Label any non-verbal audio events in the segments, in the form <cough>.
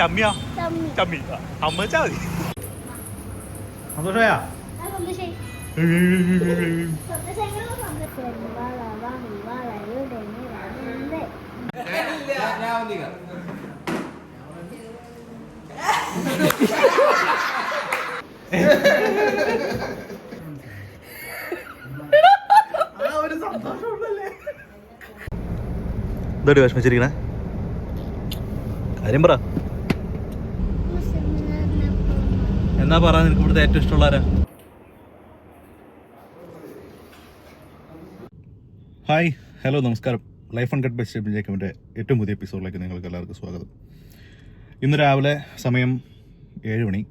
ചമ്മിയാ ചമ്മി അമ്മ ആ സന്തോഷായി ഇതോടി വിഷമിച്ചിരിക്കണേ കാര്യം പറ. എന്നാ പറയാൻ നിനക്ക് ഇവിടുത്തെ ഏറ്റവും ഇഷ്ടമുള്ള ഹായ് ഹലോ നമസ്കാരം. Life and cut by step ജേക്കമിന്റെ ഏറ്റവും പുതിയ എപ്പിസോഡിലേക്ക് നിങ്ങൾക്ക് എല്ലാവർക്കും സ്വാഗതം. ഇന്ന് രാവിലെ സമയം ഏഴ് മണി.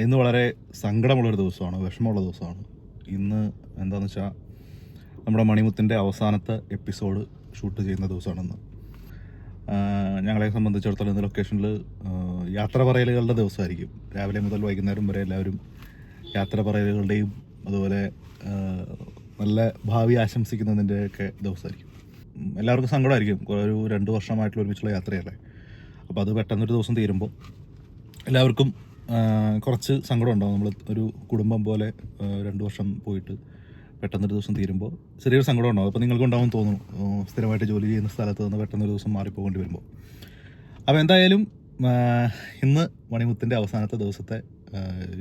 ഇന്ന് വളരെ സങ്കടമുള്ളൊരു ദിവസമാണ് വിഷമമുള്ള ദിവസമാണ്. ഇന്ന് എന്താണെന്ന് വെച്ചാൽ നമ്മുടെ മണിമുത്തിന്റെ അവസാനത്തെ എപ്പിസോഡ് ഷൂട്ട് ചെയ്യുന്ന ദിവസമാണെന്ന്. ഞങ്ങളെ സംബന്ധിച്ചിടത്തോളം ഇന്ന് ലൊക്കേഷനിൽ യാത്ര പറയലുകളുടെ ദിവസമായിരിക്കും. രാവിലെ മുതൽ വൈകുന്നേരം വരെ എല്ലാവരും യാത്ര പറയലുകളുടെയും അതുപോലെ നല്ല ഭാവി ആശംസിക്കുന്നതിന്റെയൊക്കെ ദിവസമായിരിക്കും. എല്ലാവർക്കും സങ്കടമായിരിക്കും. ഒരു രണ്ട് വർഷമായിട്ടുള്ള ഒരുമിച്ചുള്ള യാത്രയല്ലേ? അപ്പോൾ അത് പെട്ടെന്നൊരു ദിവസം തീരുമ്പോൾ എല്ലാവർക്കും കുറച്ച് സങ്കടം ഉണ്ടാവും. നമ്മൾ ഒരു കുടുംബം പോലെ രണ്ട് വർഷം പോയിട്ട് പെട്ടെന്നൊരു ദിവസം തീരുമ്പോൾ ചെറിയൊരു സങ്കടം ഉണ്ടാവും അപ്പോൾ നിങ്ങൾക്ക് ഉണ്ടാവും തോന്നും സ്ഥിരമായിട്ട് ജോലി ചെയ്യുന്ന സ്ഥലത്ത് നിന്ന് പെട്ടെന്നൊരു ദിവസം മാറിപ്പോകേണ്ടി വരുമ്പോൾ. അപ്പോൾ എന്തായാലും ഇന്ന് മണിമുത്തിന്റെ അവസാനത്തെ ദിവസത്തെ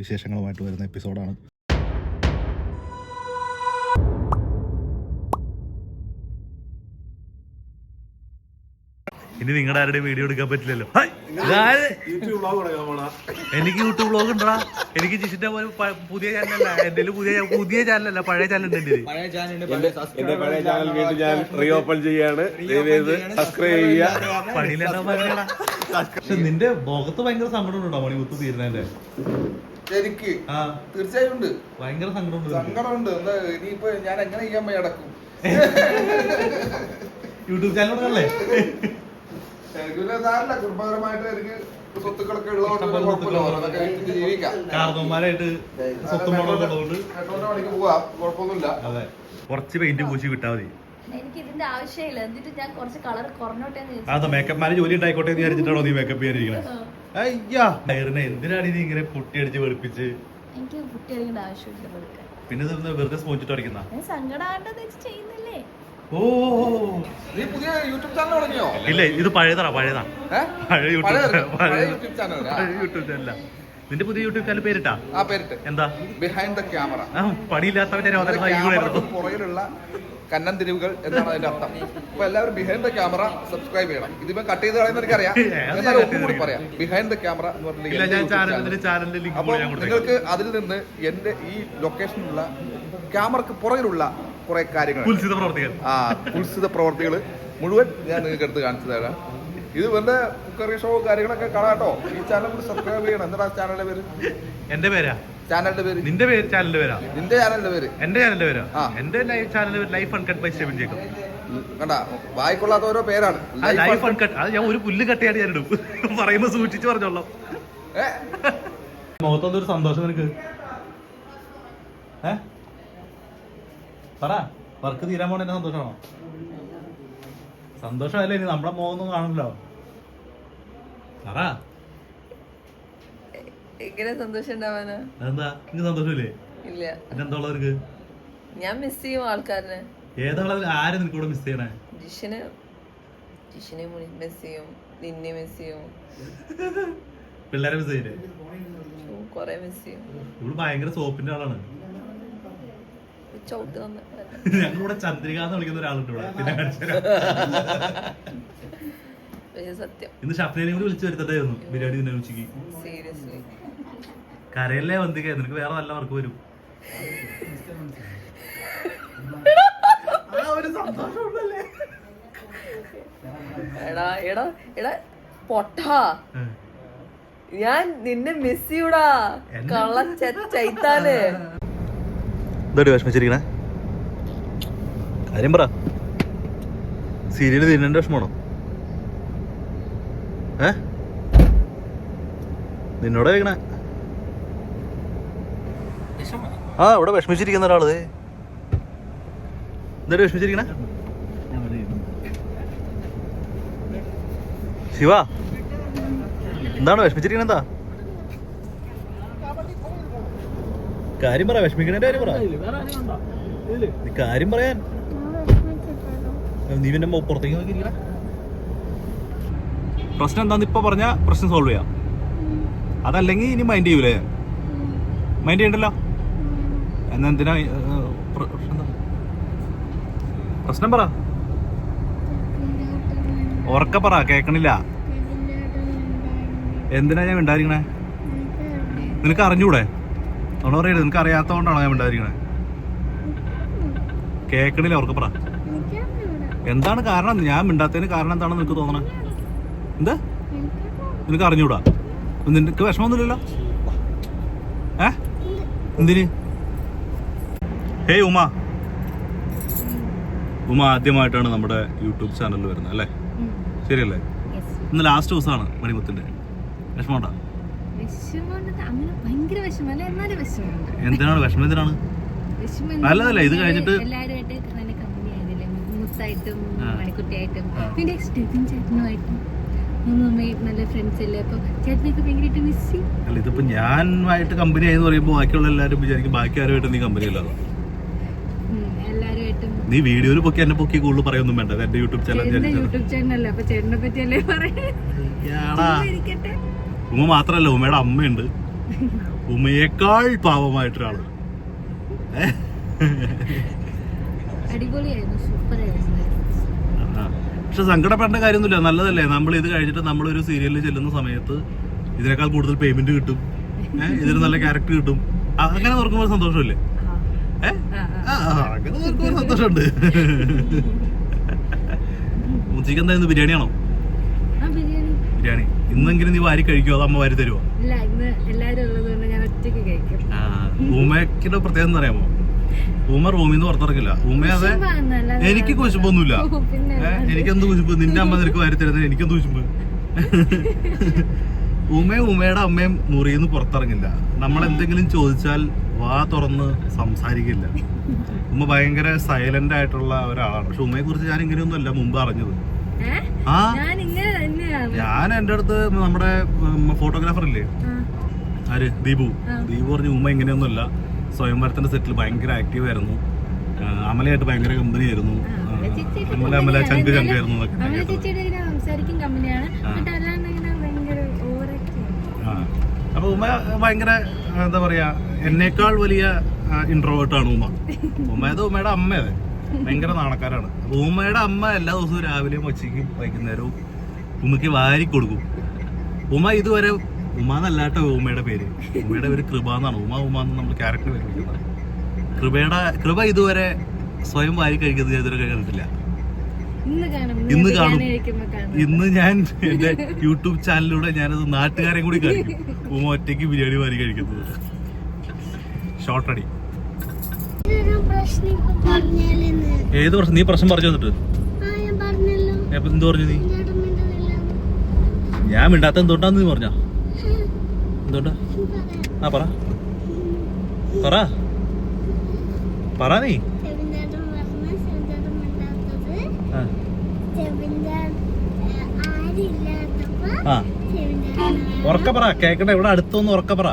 വിശേഷങ്ങളുമായിട്ട് വരുന്ന എപ്പിസോഡാണ്. ഇനി നിങ്ങളുടെ ആരുടെയും വീഡിയോ എടുക്കാൻ പറ്റില്ലല്ലോ. എനിക്ക് യൂട്യൂബ് ബ്ലോഗ് ഉണ്ടടാ. എനിക്ക് ജിഷിന്റെ പോലെ പുതിയ ചാനലല്ല എന്റെ പുതിയ പുതിയ ചാനലല്ല പഴയ ചാനൽ ഉണ്ട് എന്റെ എന്റെ പഴയ ചാനൽ വീണ്ടും ഞാൻ റീഓപ്പൺ ചെയ്യാണ്. സബ്സ്ക്രൈബ് ചെയ്യുക. പണിയിലെന്താ പക്ഷെ നിന്റെ മുഖത്ത് ഭയങ്കര സങ്കടം ഉണ്ടോ മണിമുത്ത് തീരുന്നതിന്റെ? എനിക്ക് ആ. തീർച്ചയായും ഉണ്ട്. ഭയങ്കര സങ്കടം ഉണ്ട് സങ്കടമുണ്ട്. എന്താ ഇനിയിപ്പോ ഞാൻ എങ്ങനെ ചെയ്യാൻ പോയി അടക്കും <laughs> യൂട്യൂബ് ചാനൽ തുടങ്ങല്ലേ <laughs> എനിക്ക് പിന്നെ സാരമില്ല കുടുംബപരമായിട്ട് എനിക്ക് സ്വത്തുക്കളൊക്കെ ഉള്ളതുകൊണ്ട് ജീവിക്കാം. കാർന്നോന്മാരായിട്ട് സ്വത്തും പണിക്ക് പോവാം. കുഴപ്പമൊന്നുമില്ല. അതെ. കുറച്ച് പെയിന്റ് പൂശി വിട്ടാ മതി. എനിക്ക് ഇതിന്റെ ആവശ്യമില്ല. എന്നിട്ട് ഞാൻ കുറച്ച് കളർ കുറഞ്ഞോട്ടെ ജോലി ഉണ്ടായിക്കോട്ടെ എന്ന് വിചാരിച്ചിട്ടാണോ നീ മേക്കപ്പ് അയ്യാ എന്തിനാണ് നീ ഇങ്ങനെ പൊട്ടിയടിച്ച് വെളുപ്പിച്ച്? എനിക്ക് ആവശ്യമില്ല പിന്നെ വെറുതെ സ്പോഞ്ചിട്ട് അടിക്കുന്ന സങ്കടാണ്ടെന്ന് വെച്ച് ചെയ്യുന്നില്ലേ? ഓ. നീ പുതിയ യൂട്യൂബ് ചാനൽ തുടങ്ങിയോ? ഇല്ല ഇത് പഴയതാ പഴയതാ. പഴയ യൂട്യൂബ് പഴയ- ചാനൽ. പഴയ പഴയ യൂട്യൂബ് ചാനല നിന്റെ പുതിയ യൂട്യൂബ് ചാനൽ പേരിട്ടാ? ആ പേരിട്ട്. എന്താ? ബിഹൈൻഡ് ദ ക്യാമറ പണിയില്ലാത്തവന്റെ പുറകിലുള്ള കന്നം തിരിവുകൾ എന്നാണ് അതിന്റെ അർത്ഥം. അപ്പൊ എല്ലാവരും ബിഹൈൻഡ് ദ ക്യാമറ സബ്സ്ക്രൈബ് ചെയ്യണം. ഇതിപ്പോ കട്ട് ചെയ്ത് കളയുന്ന എനിക്കറിയാം ഏ, അത് എന്നാലും ഒന്നും കൂടി പറയാം. ബിഹൈൻഡ് ദ ക്യാമറ എന്ന് പറഞ്ഞിട്ടുണ്ടെങ്കിൽ നിങ്ങൾക്ക് അതിൽ നിന്ന് എന്റെ ഈ ലൊക്കേഷനിലുള്ള ക്യാമറക്ക് പുറകിലുള്ള കുറെ കാര്യങ്ങൾ. ആ കുൽസിത പ്രവർത്തികൾ മുഴുവൻ ഞാൻ നിങ്ങൾക്ക് എടുത്ത് കാണിച്ചു തരാം. ഇത് വെറുതെ കുക്കറി ഷോ കാര്യങ്ങളൊക്കെ കാണാട്ടോ ഈ ചാനൽ കൂടി സബ്സ്ക്രൈബ് ചെയ്യണം. എന്താ ചാനലിന്റെ പേര്? എന്റെ പേരാ? ചാനലിന്റെ പേര്? നിന്റെ പേര് ചാനലിന്റെ പേരാ? നിന്റെ ചാനലിന്റെ പേര്. എന്റെ ചാനലിന്റെ പേരാ. എന്റെ life channel life uncut by Stevin Jacob കണ്ട വായിക്കൊള്ളാത്ത ഓരോ പേരാണ്. ലൈഫ് അൺകട്ട് അത് ഞാൻ ഒരു പുല്ല് കട്ടയാണ് ഞാൻ ഇടും. <laughs> പറയുമ്പോ സൂക്ഷിച്ചു പറഞ്ഞോളാം? <laughs> മുഖത്തൊന്നൊരു സന്തോഷം നിനക്ക്? ഏ? പറ വർക്ക് തീരാൻ പോണ സന്തോഷമാണോ സന്തോഷമല്ലേ ഇനി നമ്മളെ മുഖമൊന്നും കാണണല്ലോ പറ. എങ്ങനെ സന്തോഷം ഉണ്ടാവാനാ? അതെന്താ? ഇനി സന്തോഷമില്ലേ? ഇല്ല. പിന്നെന്താ ഉള്ളത് നിനക്ക്? ഞാൻ മിസ് ചെയ്യും ആൾക്കാരനെ. ഏതാളതിൽ ആര് നിനക്ക് ഇവിടെ മിസ് ചെയ്യണേ? ജിഷിന്. ജിഷിനെ മിസ് ചെയ്യും. നിന്നെ മിസ് ചെയ്യും. പിള്ളേരെ മിസ് ചെയ്യില്ലേ? കൊറേ മിസ് ചെയ്യും. ഇവിടെ ഭയങ്കര സോപ്പിന്റെ ആളാണ്. ചവിട്ട് തന്ന ഞങ്ങളിവിടെ ചന്ദ്രിക എന്ന് വിളിക്കുന്ന ഒരാളുണ്ട് ഇവിടെ. പിന്നെ. സത്യം. ഇന്ന് ഷഫ്നേനെ കൂടി വിളിച്ചു വരുത്തണ്ടായിരുന്നു. ബിരിയാണി തിന്നാൻ ഉച്ചയ്ക്ക് സീരിയസ്ലി കരയല്ലേ വന്തിക? നിനക്ക് വേറെ നല്ല വർക്ക് വരും. എടാ എടാ എടാ പൊട്ടാ. ഞാൻ നിന്നെ മിസ് ചെയ്യൂടാ. കള്ള ചൈത്താന്. ഇതോടി വിഷമിച്ചിരിക്കണേ. കാര്യം പറ. സീരിയൽ തിരിഞ്ഞ വിഷമാണോ ഏ? നിന്നോട് കഴിക്കണേ ആ ഇവിടെ വിഷമിച്ചിരിക്കുന്ന ഒരാൾ. ദേ. എന്തായാലും വിഷമിച്ചിരിക്കണേ. ശിവ എന്താണ് വിഷമിച്ചിരിക്കണ എന്താ കാര്യം പറ വിഷമിക്കണേന്റെ കാര്യം പറ. നീ കാര്യം പറയാൻ. നീ പിന്നെ പുറത്തേക്ക് നോക്കിയിരിക്കണ പ്രശ്നം എന്താന്ന് ഇപ്പൊ പറഞ്ഞ പ്രശ്നം സോൾവ് ചെയ്യാം. അതല്ലെങ്കിൽ ഇനി മൈൻഡ് ചെയ്യൂലേ? മൈൻഡ് ചെയ്യണ്ടല്ലോ? എന്നാ എന്തിനാ? പ്രശ്നം പറ. ഉറക്ക പറ കേക്കണില്ല. എന്തിനാ ഞാൻ ഉണ്ടായിരിക്കണേ നിനക്ക് അറിഞ്ഞൂടെ? നമ്മൾ പറയരുത് നിനക്ക് അറിയാത്തതുകൊണ്ടാണോ ഞാൻ ഉണ്ടായിരിക്കണേ കേക്കണില്ല അവർക്ക് പറ. എന്താണ് കാരണം? ഞാൻ മിണ്ടാത്തതിന് കാരണം എന്താണെന്ന് നിനക്ക് തോന്നണേ? എന്ത്? നിനക്ക് അറിഞ്ഞൂടാ? നിനക്ക് വിഷമമൊന്നുമില്ലല്ലോ? ഏ? എന്തിന്? ഹേയ് ഉമ. ഉമ ആദ്യമായിട്ടാണ് നമ്മുടെ യൂട്യൂബ് ചാനലിൽ വരുന്നത് അല്ലേ? ശരിയല്ലേ? ഇന്ന് ലാസ്റ്റ് ദിവസമാണ് മണിമുത്തിന്റെ. വിഷമമുണ്ടാ? എന്തിനാണ്? വിഷമം എന്തിനാണ്? നല്ലതല്ല ഇത് കഴിഞ്ഞിട്ട് മുത്തായിട്ടും. മണിക്കുട്ടിയായിട്ടും പിന്നെ സ്റ്റെഫിൻ ചേട്ടനുമായിട്ടും അല്ലേ? ഇതിപ്പോ ഞാനുമായിട്ട് കമ്പനി ആയെന്ന് പറയുമ്പോ ബാക്കിയുള്ള എല്ലാരും വിചാരിക്കും ബാക്കി ആരുമായിട്ട് നീ കമ്പനി അല്ലാതെ നീ വീഡിയോയിൽ പൊക്കി എന്നെ പൊക്കി കൂടുതൽ പറയൊന്നും വേണ്ട. എന്റെ യൂട്യൂബ് ചാനൽ യൂട്യൂബ് ചാനലല്ലേ പറയാ ചേട്ടനെ പറ്റിയല്ലേ പറയേ ഇരിക്കട്ടെ. ഉമ്മ മാത്രല്ല ഉമ്മയുടെ അമ്മയുണ്ട്. ഉമ്മയേക്കാൾ പാവമായിട്ടൊരാൾ. പക്ഷെ സങ്കടപ്പെടേണ്ട കാര്യമൊന്നുമില്ല നല്ലതല്ലേ? നമ്മൾ ഇത് കഴിഞ്ഞിട്ട് ഒരു സീരിയലിൽ ചെല്ലുന്ന സമയത്ത് ഇതിനേക്കാൾ കൂടുതൽ പേയ്മെന്റ് കിട്ടും. ഇതിന് നല്ല ക്യാരക്ടർ കിട്ടും. അങ്ങനെ നോക്കുമ്പോൾ സന്തോഷമല്ലേ? അങ്ങനെ നോക്കുമ്പോൾ സന്തോഷമുണ്ട്. ഉച്ചയ്ക്ക് എന്തായിരുന്നു ബിരിയാണിയാണോ? ബിരിയാണി ഇന്നെങ്കിലും നീ വാരി കഴിക്കുമോ അത് അമ്മ വാരി തരുമോ ഇല്ല ഇന്ന് എല്ലാരും പറയാമോ കൊണ്ട് ഞാൻ ഒറ്റയ്ക്ക് കഴിക്കും. ഊമയ്ക്കിന്റെ പ്രത്യേകത എന്താ അറിയാമോ? ഊമ റൂമിൽ നിന്ന് പുറത്തിറക്കില്ല ഊമ അതെ എനിക്ക് കുശുമ്പൊന്നുമില്ല. എനിക്കെന്ത് കുശുമ്പ്? നിന്റെ അമ്മ നിനക്ക് വാരി തരുന്നത് എനിക്കെന്ത് കുശുമ്പ്? ഉമ്മയും ഉമ്മയുടെ അമ്മയും മുറിയിൽ നിന്ന് പുറത്തിറങ്ങില്ല. നമ്മൾ എന്തെങ്കിലും ചോദിച്ചാൽ വാ തുറന്ന് സംസാരിക്കില്ല. ഉമ്മ ഭയങ്കര സൈലന്റ് ആയിട്ടുള്ള ഒരാളാണ്. പക്ഷെ ഉമ്മയെ കുറിച്ച് ഞാൻ ഇങ്ങനെയൊന്നും അല്ല മുമ്പ് അറിഞ്ഞത്? ആ? ഞാൻ എന്റെ അടുത്ത് നമ്മുടെ ഫോട്ടോഗ്രാഫർ ഇല്ലേ? ആര്? ദീപു. ദീപു പറഞ്ഞു ഉമ്മ ഇങ്ങനെയൊന്നുമല്ല. സ്വയംവരത്തിന്റെ സെറ്റിൽ ഭയങ്കര ആക്റ്റീവ് ആയിരുന്നു. അമലയായിട്ട് ഭയങ്കര കമ്പനി ആയിരുന്നു. അമല അമല ചങ്ക് ചങ്കായിരുന്നു. അപ്പൊ ഉമ്മ ഭയങ്കര എന്താ പറയാ എന്നേക്കാൾ വലിയ ഇൻട്രോവേർട്ട് ഉമ്മ. ഉമ്മ ഉമ്മയുടെ അമ്മയത് ഭയങ്കര നാണക്കാരാണ്. ഉമ്മയുടെ അമ്മ എല്ലാ ദിവസവും രാവിലെയും ഉച്ചയ്ക്കും വൈകുന്നേരവും ഉമ്മയ്ക്ക് വാരി കൊടുക്കും. ഉമ്മ ഇതുവരെ ഉമ്മ എന്നല്ലാട്ടോ ഉമ്മയുടെ പേര്. ഉമ്മയുടെ പേര് കൃപ എന്നാണ് ഉമ്മ ഉമ്മ എന്ന് നമ്മൾ ക്യാരക്ടർ പേര് വിളിക്കുന്നത്. കൃപയുടെ കൃപ ഇതുവരെ സ്വയം വാരി കഴിക്കുന്നത് ഞാൻ ഇതുവരെ കണ്ടിട്ടില്ല ഇന്ന് കാണും. ഇന്ന് ഞാൻ എന്റെ യൂട്യൂബ് ചാനലിലൂടെ ഞാനത് നാട്ടുകാരെ കൂടി കാണിക്കും. ഉമ്മ ഒറ്റയ്ക്ക് ബിരിയാണി വാരി കഴിക്കുന്നത്. ഷോർട്ട് അടി ഇതൊരു പ്രശ്നം ഇപ്പൊ പറഞ്ഞാലെന്ന് ഏത് പ്രശ്നം? നീ പ്രശ്നം പറഞ്ഞു തന്നിട്ട്. എന്ത് പറഞ്ഞു നീ? ഞാൻ മിണ്ടാത്ത എന്തുകൊണ്ടാന്ന് നീ പറഞ്ഞ? എന്തുകൊണ്ടാ? ആ പറ. പറ. പറ നീ. ആ, ഉറക്ക പറ. കേക്കട്ടെ ഇവിടെ അടുത്തൊന്ന് ഉറക്ക പറ.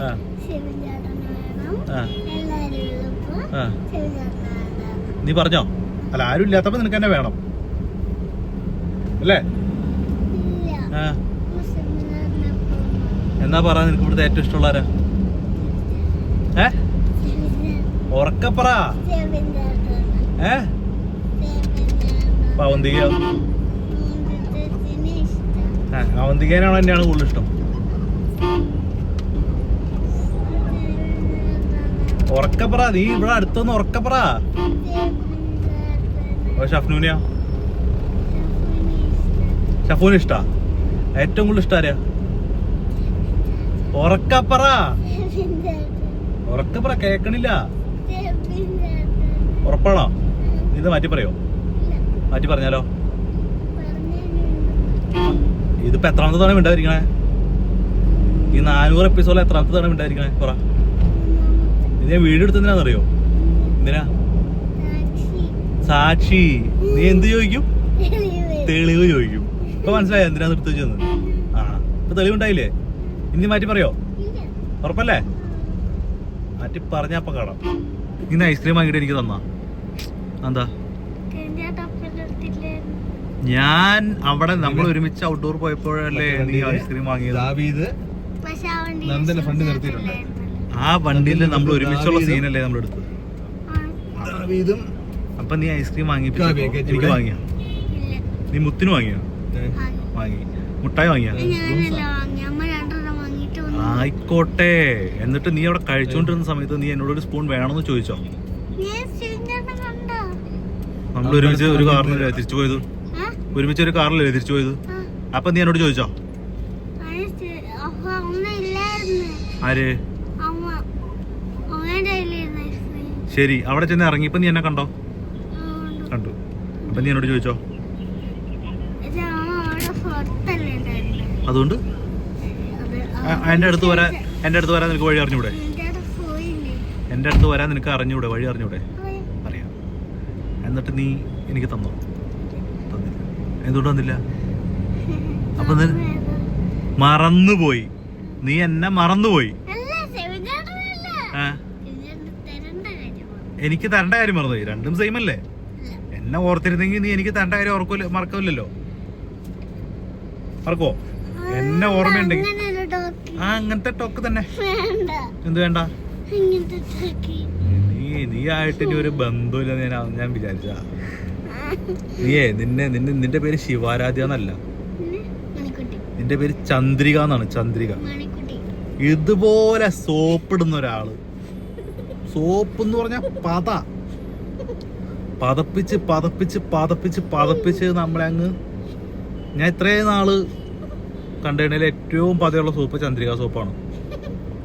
ആ. ആ. നീ പറഞ്ഞോ? അല്ല ആരും ഇല്ലാത്തപ്പോ നിനക്ക് തന്നെ വേണം. അല്ലേ? എന്നാ പറ നിനക്ക് ഇവിടുത്തെ ഏറ്റവും ഇഷ്ടമുള്ള ആരാ ഏ? ഉറക്ക പറ. ചെവിഞ്ചേട്ടൻ ഏ? അവന്തിക അവന്തികേനാണോ എന്നെയാണ് കൂടുതൽ ഇഷ്ടം ഉറക്ക പറ നീ ഇവിടെ അടുത്തൊന്ന് ഉറക്ക പറ. അപ്പൊ ഷഫ്നൂനെയാ? ഷഫൂന് ഇഷ്ടാ? ഏറ്റവും കൂടുതൽ ഇഷ്ടം ആരെയാ ഉറക്കപ്പറ ഉറക്കപ്പറ ഉറക്ക പറ കേക്കണില്ല. ഉറപ്പാണോ? ഇത് മാറ്റി പറയോ? മാറ്റി പറഞ്ഞാലോ? ഇതിപ്പോ എത്രാമത്തെ തവണ ഉണ്ടായിരിക്കണേ ഈ നാനൂറ് എപ്പിസോഡിൽ എത്രാമത്തെ തവണ ഉണ്ടായിരിക്കണേ പറ. ഞാൻ വീട് എടുത്തതിനാന്നറിയോ എന്തിനാ? സാക്ഷി. നീ എന്ത് ചോദിക്കും? തെളിവ് ചോദിക്കും. ഇപ്പൊ മനസ്സിലായോ എന്തിനാ നിർത്തി വെച്ചെന്ന് ആ ഇപ്പൊ തെളിവുണ്ടായില്ലേ? ഇനി മാറ്റി പറയോ? ഉറപ്പല്ലേ? മാറ്റി പറഞ്ഞ അപ്പൊ കാണാം. ഇന്ന് ഐസ്ക്രീം വാങ്ങിയിട്ട് എനിക്ക് തന്നാ. എന്താ? ഞാൻ അവിടെ നമ്മൾ ഒരുമിച്ച് ഔട്ട്ഡോർ പോയപ്പോഴല്ലേ നീ ഐസ്ക്രീം വാങ്ങിയത്? ഫണ്ട് നിർത്തിയിട്ടുണ്ട്. ആ വണ്ടിയിൽ നമ്മൾ ഒരുമിച്ചുള്ള സീനല്ലേ നമ്മൾ എടുത്തത്? അപ്പൊ നീ ഐസ്ക്രീം വാങ്ങി എനിക്ക്. വാങ്ങിയ? നീ മുത്തിന് വാങ്ങിയോ? വാങ്ങി. മുട്ടായി വാങ്ങിയ? അമ്മ രണ്ടെണ്ണം വാങ്ങിയിട്ട് വന്നു. ആയിക്കോട്ടെ. എന്നിട്ട് നീ അവിടെ കഴിച്ചോണ്ടിരുന്ന സമയത്ത് നീ എന്നോട് ഒരു സ്പൂൺ വേണമെന്ന് ചോദിച്ചോ? ഞാൻ സിലിണ്ടറിനെ കണ്ടോ? നമ്മൾ ഒരുമിച്ച് ഒരു കാറിലല്ലേ തിരിച്ചു പോയത്? ഒരുമിച്ച് ഒരു കാറിലല്ലേ തിരിച്ചു പോയത്? അപ്പൊ നീ എന്നോട് ചോദിച്ചോ? ആര് അമ്മ അമ്മേന്റെ കയ്യിലിരുന്ന ഐസ്ക്രീം ശരി അവിടെ ചെന്ന് ഇറങ്ങിയപ്പോ നീ എന്നെ കണ്ടോ? കണ്ടു. അപ്പൊ നീ എന്നോട് ചോദിച്ചോ? അതുകൊണ്ട്? എന്റെ അടുത്ത് വരാൻ എന്റെ അടുത്ത് വരാൻ നിനക്ക് വഴി അറിഞ്ഞൂടെ? എന്റെ അടുത്ത് വരാൻ നിനക്ക് അറിഞ്ഞൂടെ? വഴി അറിഞ്ഞൂടെ. അറിയാം. എന്നിട്ട് നീ എനിക്ക് തന്നോ? തന്നില്ല. എന്തുകൊണ്ട് തന്നില്ല? <laughs> അപ്പൊ. മറന്നുപോയി. നീ എന്നെ മറന്നുപോയി അല്ല സിലിണ്ടറിനല്ല ആ സിലിണ്ടർ തരേണ്ട കാര്യമാണ് എനിക്ക് തണ്ട കാര്യം മറന്നുപോയി രണ്ടും സെയിം അല്ലേ? എന്നെ ഓർത്തിരുന്നെങ്കിൽ നീ എനിക്ക് തണ്ട കാര്യം ഓർക്കൂല മറക്കില്ലല്ലോ മറക്കോ എന്നെ ഓർമ്മയുണ്ടെങ്കിൽ ആ അങ്ങനത്തെ ടോക്ക് തന്നെ. എന്ത് വേണ്ട? നീ നീ ആയിട്ട് ഇനി ഒരു ബന്ധുല്ല ഞാൻ ഞാൻ വിചാരിച്ച നീയേ നിന്നെ നിന്നെ നിന്റെ പേര് ശിവാരാധ്യ എന്നല്ല. നിന്റെ പേര് ചന്ദ്രിക എന്നാണ് ചന്ദ്രിക. ഇതുപോലെ സോപ്പിടുന്ന ഒരാൾ. സോപ്പ് എന്ന് പറഞ്ഞ പത. പതപ്പിച്ച് പതപ്പിച്ച് പതപ്പിച്ച് പതപ്പിച്ച് നമ്മളെ അങ്ങ് ഞാൻ ഇത്രയും നാൾ കണ്ടതിൽ ഏറ്റവും പതയുള്ള സോപ്പ് ചന്ദ്രിക സോപ്പാണ്.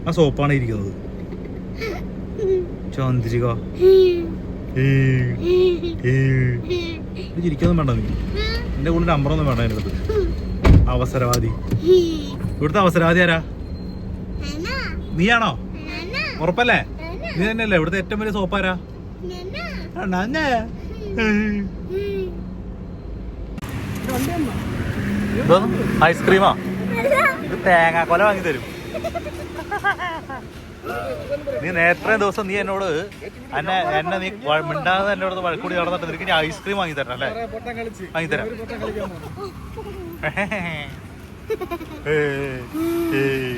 ആ സോപ്പാണ് ഇരിക്കുന്നത്. ചന്ദ്രിക. ചിരിക്കൊന്നും വേണ്ട നീ എന്റെ കൂടെ നമ്പർ ഒന്നും വേണ്ട എന്റെ അടുത്ത്. അവസരവാദി. ഇവിടുത്തെ അവസരവാദി ആരാ? നീയാണോ? ഉറപ്പല്ലേ? നീ തന്നെയല്ലേ? ഇവിടുത്തെ ഏറ്റവും വലിയ സോപ്പാരാ ഐസ്ക്രീമാ? ഇത് തേങ്ങാക്കൊല വാങ്ങി തരും. നീ നേരത്തെ ദിവസം നീ എന്നോട് എന്നെ എന്നെ നീ മിണ്ടാതെ എന്നോട് വഴക്കൂടി നടന്നിട്ട് നിനക്ക് ഞാൻ ഐസ്ക്രീം വാങ്ങി തരണം അല്ലേ? വാങ്ങി തരാം. <laughs> ഏ ഏയ്.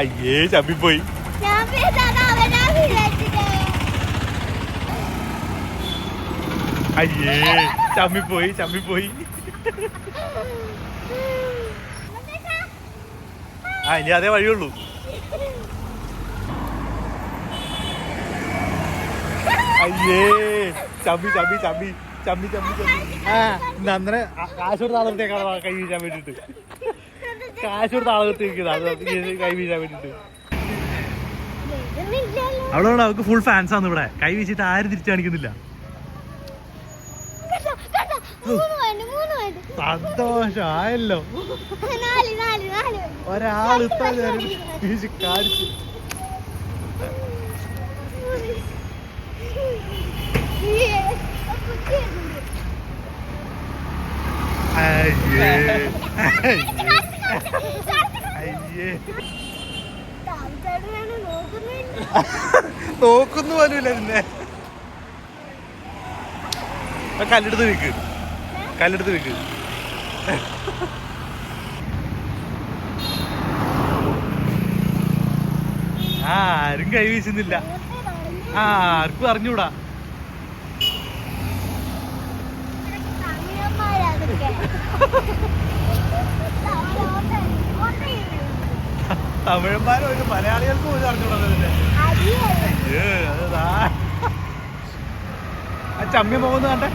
അയ്യേ ചമ്മിപ്പോയി അയ്യേ ചമ്മിപ്പോയി ചമ്മിപ്പോയി ആ ഇനി അതേ വഴിയുള്ളൂ. അയ്യേ ചമ്മി ചമ്മി ചമ്മി ചമ്മി ചമ്മി ചമ്മി. ആ നന്നനെ കാശ് കൊടുത്ത ആളത്തേക്കാണ് കൈ വീഴാൻ വേണ്ടിട്ട് കാശ് കൊടുത്ത ആളത്തേക്ക് കൈ വീശാൻ വേണ്ടിട്ട്. അവളോട് അവൾക്ക് ഫുൾ ഫാൻസ് ആണ് ഇവിടെ. കൈ വീശിട്ട് ആരും തിരിച്ചു കാണിക്കുന്നില്ല. നാല് ഒരാൾ വീശി കാണിച്ചു. അയ്യേ. അയ്യേ. നോക്കുന്നു പോലുമില്ല നിന്നെ. കല്ലെടുത്ത് വിൽക്ക് കല്ലെടുത്ത് വിൽക്ക് ആ ആരും കൈ വീശുന്നില്ല. ആ ആർക്കും അറിഞ്ഞൂടാ. <laughs> തമിഴന്മാരാ ഒരു മലയാളികൾക്ക് ഒരു ദാ. ആ ചമ്മി പോകുന്ന കണ്ടേ.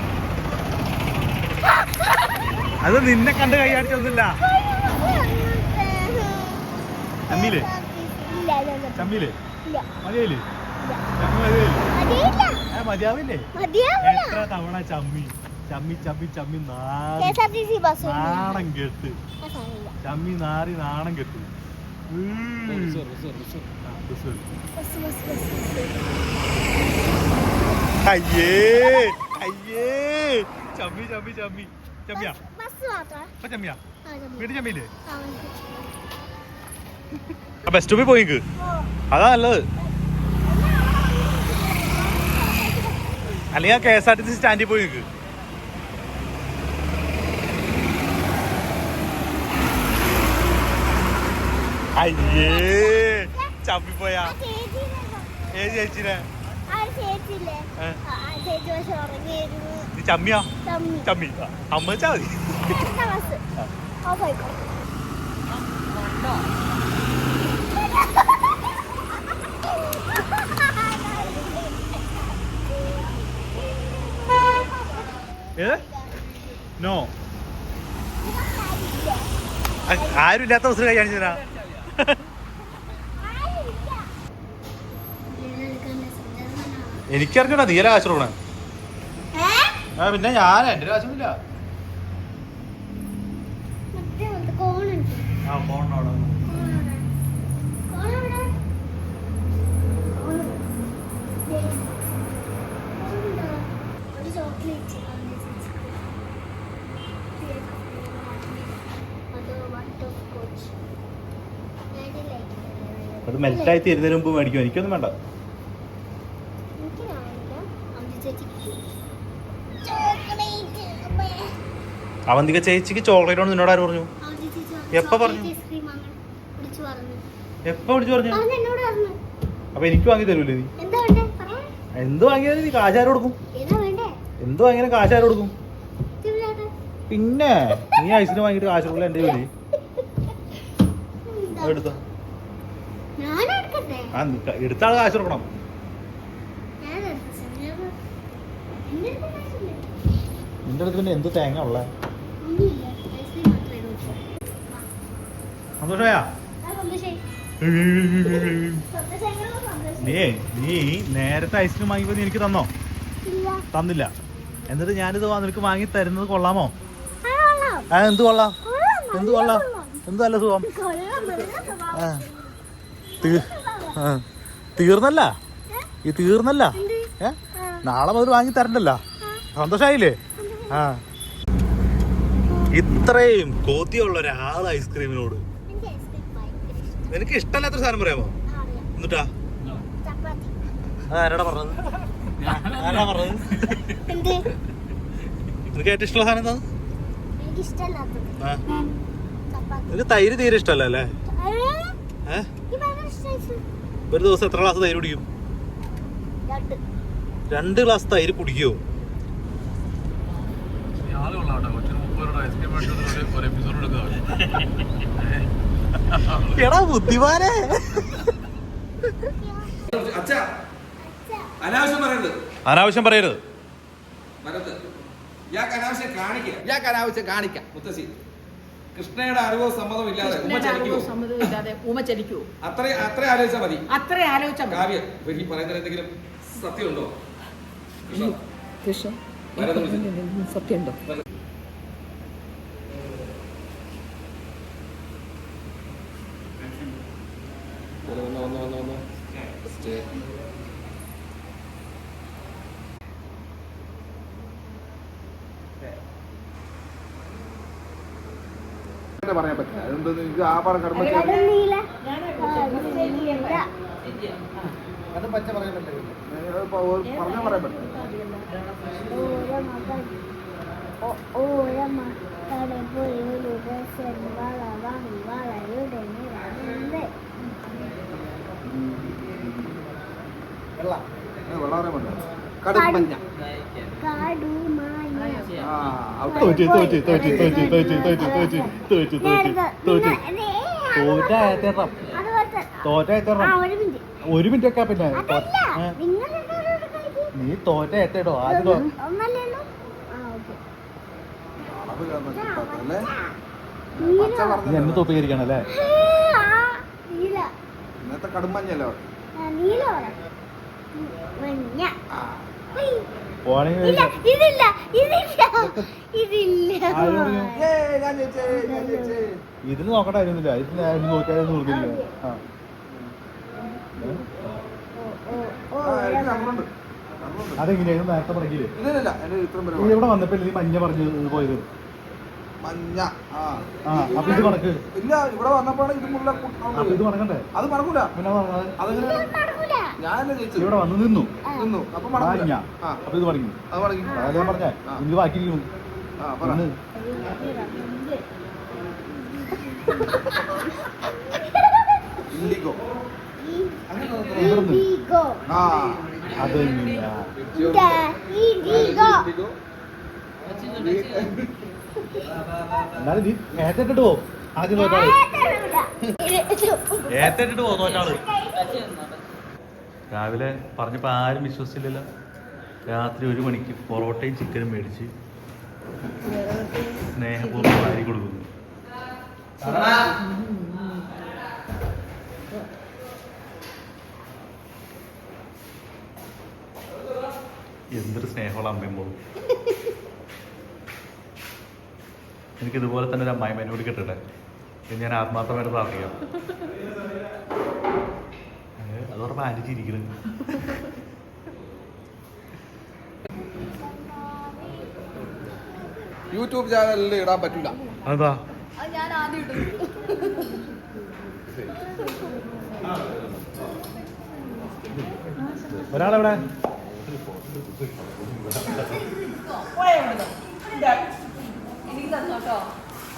അത് നിന്നെ കണ്ട് കൈയാടിച്ചൊന്നുമില്ല ചമ്മിയില്ലേ. ചമ്മിയില്ലേ? മതിയായില്ലേ. ചമ്മി മതിയായില്ലേ? മതിയാവില്ലേ? എത്ര തവണ ചമ്മി. ചമ്മി ചമ്മി ചമ്മി. നാണം കെട്ട്. ചമ്മി നാറി നാണം കെട്ട്. അയ്യേ അയ്യേ. ചമ്മി ചമ്മി ചമ്മി. ചമ്മിയാ? ചമ്മിയാ. വീട്ടിൽ ചമ്മിയില്ലേ? ബസ് സ്റ്റോപ്പിൽ പോയി അതാ നല്ലത്. അല്ലെങ്കിൽ ആ K S R T C സ്റ്റാൻഡിൽ പോയി നിൽക്ക് അയ്യേ ചപ്പിപ്പോയാ ഏത് ചേച്ചിനെ? ചമ്മിയാ? ചമ്മി. അമ്മ ചാതി നോ. ആരുമില്ലാത്ത ദിവസം കഴിയാണ് ചേരാ എനിക്കറിഞ്ഞാ നീല അല്ല ആ പിന്നെ ഞാൻ എന്റെ ആവശ്യമില്ല ആ ഫോണിനോട് മെൽറ്റായി തരുന്നതിന് മുമ്പ് മേടിക്കും എനിക്കൊന്നും വേണ്ട. അവന്തിക ചേച്ചിക്ക് ചോക്ലേറ്റ് ആണ് നിന്നോട് ആര് പറഞ്ഞു? എപ്പ പറഞ്ഞു? എപ്പോ വിളിച്ചു പറഞ്ഞു? അപ്പൊ എനിക്ക് വാങ്ങി തരൂലേ നീ? എന്താ വാങ്ങിയാലും നീ കാശാര കൊടുക്കും? എന്ത് വാങ്ങിയാലും കാശാര കൊടുക്കും? പിന്നെ നീ ഐസ്ക്രീം വാങ്ങിയിട്ട് കാശ് കൊടുക്കില്ല എന്റെ ജോലി എടുത്തോ. ആ എടുത്ത കാശ് കൊടുക്കണം. നിന്റെ അടുത്ത് പിന്നെ എന്ത് തേങ്ങ ഉള്ള? നീ നീ നേരത്തെ ഐസ്ക്രീം വാങ്ങിപ്പോ നീ എനിക്ക് തന്നോ? തന്നില്ല. എന്നിട്ട് ഞാനിത് നിനക്ക് വാങ്ങി തരുന്നത് കൊള്ളാമോ? ആ എന്ത് കൊള്ളാം? എന്ത് കൊള്ളാം? എന്തല്ല സുഖം? ആ തീർന്നല്ല. ഈ തീർന്നല്ല. ഏ? നാളെ മുതൽ വാങ്ങി തരണ്ടല്ലോ. സന്തോഷായില്ലേ? ആ. ഇത്രയും കൊതിയുള്ള ഒരാൾ ഐസ്ക്രീമിനോട്. നിനക്ക് ഇഷ്ടമല്ലാത്ത സാധനം പറയാമോ? എന്നിട്ടാ. ആരാടാ പറഞ്ഞത്? ആരാ പറഞ്ഞത്? നിനക്ക് ഏറ്റവും ഇഷ്ടമുള്ള സാധനം എന്താണ്. നിനക്ക് തൈര് തീരെ ഇഷ്ടമല്ല അല്ലേ? ഏ? ഒരു ദിവസം എത്ര ഗ്ലാസ് തൈര് കുടിക്കും? രണ്ട്. ഗ്ലാസ് തൈര് കുടിക്കോ? എടാ ബുദ്ധിമാനെ. അനാവശ്യം പറയരുത്. അനാവശ്യം കാണിക്കാം. കാണിക്കാം. മുത്തശ്ശി. കൃഷ്ണയുടെ അറിവോ സമ്മതം ഇല്ലാതെ ഉമ്മ ചലിക്കുമോ ചലിക്കുമോ അത്ര അത്ര ആലോചിച്ചാൽ മതി. അത്ര ആലോചിച്ചാൽ കാവ്യം ഈ പറയുന്നതിൽ എന്തെങ്കിലും സത്യമുണ്ടോ? കൃഷ്ണ സത്യമുണ്ടോ? ഒന്ന് ഒന്ന് ഒന്ന് ഒന്ന് എന്തെന്ന് എനിക്ക് ആ പറഞ്ഞ കടമ അത് പച്ച പറയാൻ പറ്റില്ല. കടുപ്പഞ്ഞ തോറ്റ് തോറ്റ് തോറ്റ് തോറ്റ് തോറ്റ് തോറ്റ് തോറ്റ് തോറ്റ് തോറ്റ് തോറ്റ് ഇത് തോറ്റ എത്തണം അതുപോലത്തെ തോറ്റ ആ എത്തണം ഒരു മിനിറ്റ് ഒക്കെ പിന്നെ നീ തോറ്റ എത്തേടോ ആദ്യം എന്നെ തോപ്പിയിരിക്കണം അല്ലേ ആ, നീല ഇന്നത്തെ കടുമഞ്ഞല്ലോ ആ, നീല ഇതിന് നോക്കണ്ടായിരുന്നില്ല ഇത് ഞാൻ നോക്കിയാലും നോക്കിയില്ല ആ. ഓ ഓ നമ്പറുണ്ട് അതെങ്ങനെയായിരുന്നു നേരത്തെ പറഞ്ഞില്ലേ? ഇവിടെ വന്നപ്പോ ഈ മഞ്ഞ പറഞ്ഞു പോയത്? മഞ്ഞ ആ. ആ അപ്പൊ ഇത് കണക്ക് ഇല്ല ഇവിടെ വന്നപ്പോഴാണ് ഇത് മുള്ള ഇത് കണക്കണ്ടേ അത് മറക്കൂല. പിന്നെ അതെങ്ങനെ? നടക്കൂല ഞാൻ തന്നെ ജയിച്ചു ഇവിടെ വന്ന് നിന്നു. നിന്നു. അപ്പൊ ആ. അപ്പൊ ഇത് മടങ്ങി. അത് മടങ്ങി. ഞാൻ പറഞ്ഞേ. ഇത് ബാക്കി ബാക്കിയിരിക്കുന്നു ആ പറ. ഇന്ന്. ആ. അത് തന്നെയാ. ഇതാ, ഇൻഡിഗോ. എന്നാലും നീ ഏറ്റെട്ടിട്ട് പോ. ആദ്യം നോക്കാൾ ഏറ്റെട്ടിട്ട് പോ നോക്കാൾ രാവിലെ പറഞ്ഞപ്പോൾ ആരും വിശ്വസിച്ചില്ലല്ലോ. രാത്രി ഒരു മണിക്ക് പൊറോട്ടയും ചിക്കനും മേടിച്ച് സ്നേഹപൂർവം വാരി കൊടുക്കുന്നു. എന്തൊരു സ്നേഹമുള്ള അമ്മയും പോകും എനിക്ക് ഇതുപോലെ തന്നെ ഒരു അമ്മായി എന്നോട് കിട്ടട്ടെ. ഞാൻ ആത്മാർത്ഥമായിട്ട് പ്രാർത്ഥിക്കാം. അത് ആന്റി ചിരിക്കുന്നത് യൂട്യൂബ് ചാനലിൽ ഇടാൻ പറ്റൂല. അതാ ഞാൻ ആദ്യം ഒരാളെവിടെ? എനിക്ക് തന്നോട്ടോ.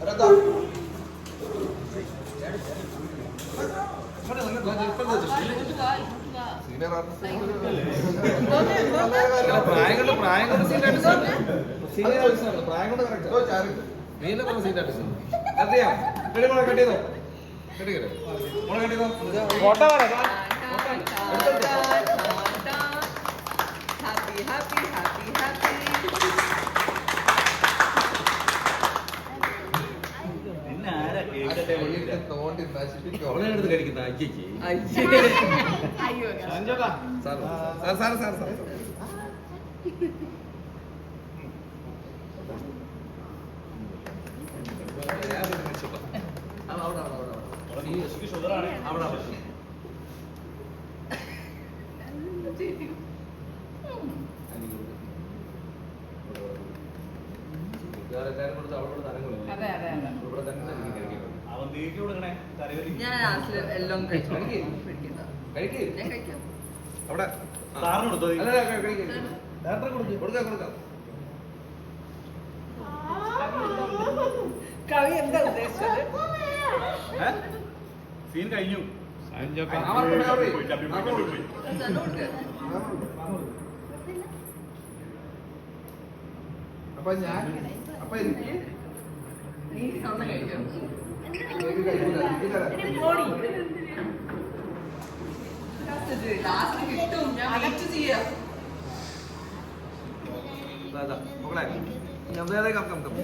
കേട്ടോ പ്രായം കൊണ്ട് പ്രായം കൊണ്ട് സീറ്റ് അടിച്ചു പ്രായം കൊണ്ട് കറക്റ്റ് നീല പറഞ്ഞ അടിച്ചു അറിയാം കെട്ടി മോളെ കെട്ടിയതോ കെട്ടിക്കട്ടെ മോളെ കെട്ടിയതോ photo happy happy happy happy തോണ്ടി നശിപ്പിക്കോ അയ്യോ സാർ സാർ സാർ സാർ അതെ അതെ അതെ ഞാൻ ലാസ്റ്റിൽ എല്ലാം കഴിച്ചു. ഞാൻ കഴിക്കാം. അവിടെ. സാറിന് കൊടുത്തോ? കഴിക്ക്, കഴിക്ക്. കൊടുക്കാം. കൊടുക്കാം കവി എന്താ ഉദ്ദേശിച്ചത്? സീൻ കഴിഞ്ഞു. അപ്പൊ ഞാൻ അപ്പൊ എനിക്ക് നീ സ്വന്തം കഴിക്കും വേറെ കറക്കാം കറക്കാം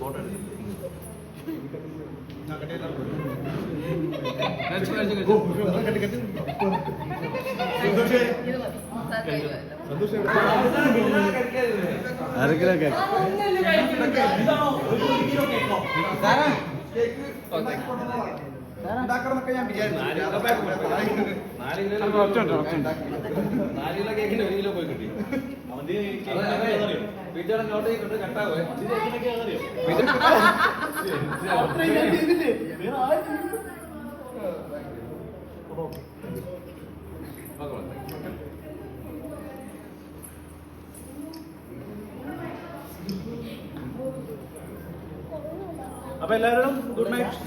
ഫോട്ടോ എടുക്കും നാല് കിലോ കേക്കിന്റെ ഒരു കിലോ പോയി കിട്ടി വീട്ടുകാരെ നോട്ട് ചെയ്തിട്ട് കട്ടാവേ അപ്പൊ എല്ലാവരും ഗുഡ് നൈറ്റ്